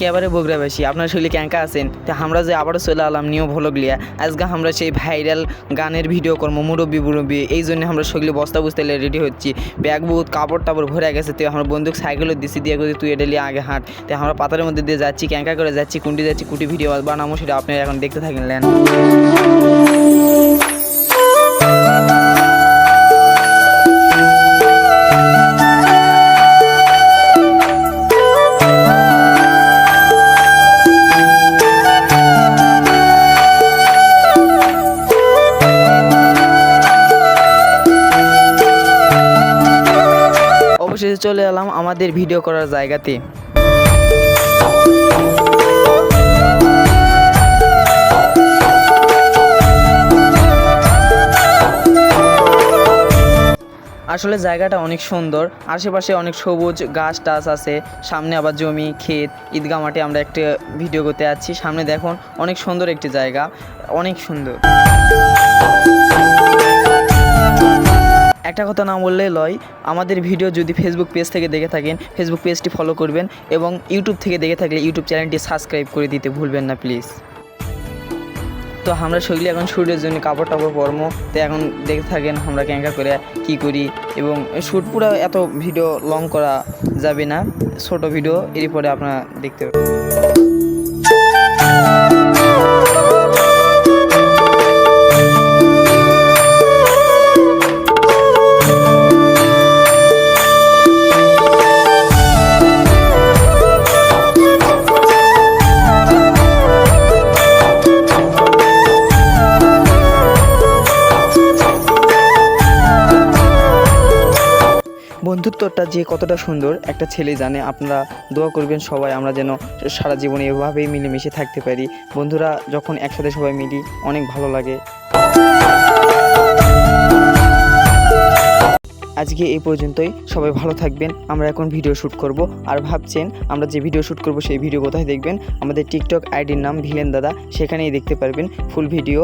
একেবারে বগুড়াবাসী। আপনার শৈলী ক্যাঙ্কা আছেন? তো আমরা যে আবারও চলে আলাম নিয়ম হলো গলিয়া আজকে আমরা সেই ভাইরাল গানের ভিডিও করব, মুরব্বী মুরব্বী। এই জন্য আমরা শৈলী বস্তা বুঝতে রেডি হচ্ছি। ব্যাগ বহুত কাপড় টাপড় ভরে গেছে, তো আমরা বন্দুক সাইকেলও দিছি, দিয়ে করি তুই এটা আগে হাঁট। তো আমরা পাতার মধ্যে দিয়ে যাচ্ছি ক্যাঙ্কা করে যাচ্ছি কুন্ডি যাচ্ছি, কুটি ভিডিও বানাবো, সেটা আপনারা এখন দেখতে থাকেন অবশেষে চলে এলাম আমাদের ভিডিও করার জায়গাতে। আসলে জায়গাটা অনেক সুন্দর। আশেপাশে অনেক সবুজ গাছ টাছ আছে, সামনে আবার জমি, ক্ষেত, ঈদগাহ মাঠে আমরা একটা ভিডিও করতে যাচ্ছি। সামনে দেখুন, অনেক সুন্দর একটি জায়গা, অনেক সুন্দর। একটা কথা না বললে লয়, আমাদের ভিডিও যদি ফেসবুক পেজ থেকে দেখে থাকেন ফেসবুক পেজটি ফলো করবেন এবং ইউটিউব থেকে দেখে থাকলে ইউটিউব চ্যানেলটি সাবস্ক্রাইব করে দিতে ভুলবেন না প্লিজ তো আমরা সেগুলি এখন শ্যুটের জন্য কাপড় টাপড় পরমো তো এখন দেখে থাকেন আমরা ক্যাঙ্কা করে কি করি এবং শ্যুট পুরো এত ভিডিও লং করা যাবে না, ছোট ভিডিও এর পরে আপনারা দেখতে পাবেন। বন্ধুত্বটা যে কতটা সুন্দর, একটা ছেলে জানে আপনারা দোয়া করবেন সবাই, আমরা যেন সারা জীবনে এভাবেই মিলেমিশে থাকতে পারি। বন্ধুরা, যখন একসাথে সবাই মিলি, অনেক ভালো লাগে। আজকে এই পর্যন্তই। সবাই ভালো থাকবেন। আমরা এখন ভিডিও শ্যুট করব। আর ভাবছেন, আমরা যে ভিডিও শ্যুট করব, সেই ভিডিও কোথায় দেখবেন? আমাদের টিকটক আইডির নাম ভিলেন দাদা, সেখানেই দেখতে পারবেন ফুল ভিডিও।